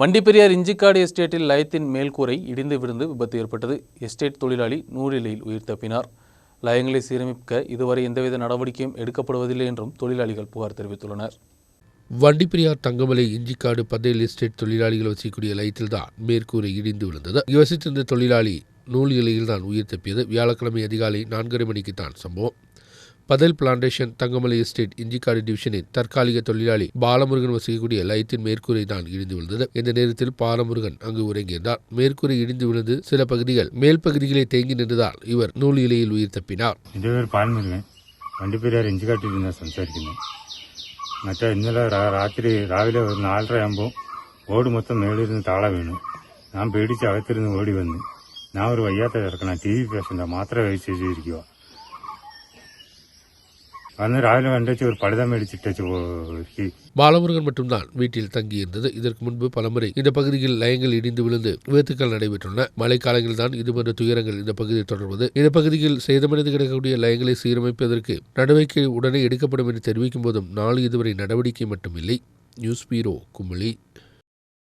வண்டிப்பெரியார் இஞ்சிக்காடு எஸ்டேட்டில் லயத்தின் மேல்கூரை இடிந்து விழுந்து விபத்து ஏற்பட்டது. எஸ்டேட் தொழிலாளி நூறிலையில் உயிர் தப்பினார். லயங்களை சீரமைக்க இதுவரை எந்தவித நடவடிக்கையும் எடுக்கப்படுவதில்லை என்றும் தொழிலாளிகள் புகார் தெரிவித்துள்ளனர். வண்டிப்பிரியார் தங்கமலை இஞ்சிக்காடு பதேல் எஸ்டேட் தொழிலாளிகள் வசிக்கக்கூடிய லயத்தில்தான் மேற்கூரை இடிந்து விழுந்தது. வசித்திருந்த தொழிலாளி நூல் இலையில் தான் உயிர் தப்பியது. வியாழக்கிழமை அதிகாலை நான்கரை மணிக்கு தான் சம்பவம். பதல் பிளான்டேஷன் தங்கமலை எஸ்டேட் இஞ்சிக்காடு டிவிஷனின் தற்காலிக தொழிலாளி பாலமுருகன் வசிக்கக்கூடிய லயத்தின் மேற்கூரை தான் இடிந்து விழுந்தது. இந்த நேரத்தில் பாலமுருகன் அங்கு உறங்கியிருந்தார். மேற்கூரை இடிந்து விழுந்து சில பகுதிகள் மேல் பகுதிகளை தேங்கி நின்றதால் இவர் நூல் இலையில் உயிர் தப்பினார். എൻ്റെ പേര് പാൽമുരുകൻ വണ്ടി പേര് രഞ്ജിക്കാട്ടിൽ നിന്നാണ് സംസാരിക്കുന്നത് മറ്റേ ഇന്നലെ രാ- രാത്രി രാവിലെ ഒരു നാലര ആകുമ്പോൾ ഓട് മൊത്തം മേളിരുന്ന് താള വീണു ഞാൻ പേടിച്ച് അകത്തിരുന്ന് ഓടി വന്നു ഞാൻ ഒരു വയ്യാത്ത ചെറുക്കണ ടി വി പേഷ്യൻ്റാണ് മാത്രമേ കഴിച്ച് வந்து ராயல் வெண்டச்சு ஒரு பழுதம் அடிச்சுட்டு பாலமுருகன் மட்டும்தான் வீட்டில் தங்கியிருந்தது. இதற்கு முன்பு பலமுறை இந்த பகுதியில் லயங்கள் இடிந்து விழுந்து விபத்துக்கள் நடைபெற்றுள்ளன. மழைக்காலங்களில் தான் இதுபோன்ற துயரங்கள் இந்த பகுதியில் தொடர்வது. இந்த பகுதியில் சேதமடைந்து கிடக்கக்கூடிய லயங்களை சீரமைப்பதற்கு நடவடிக்கை உடனே எடுக்கப்படும் என்று தெரிவிக்கும் போதும் நாள் இதுவரை நடவடிக்கை மட்டுமில்லை. நியூஸ் பீரோ குமிளி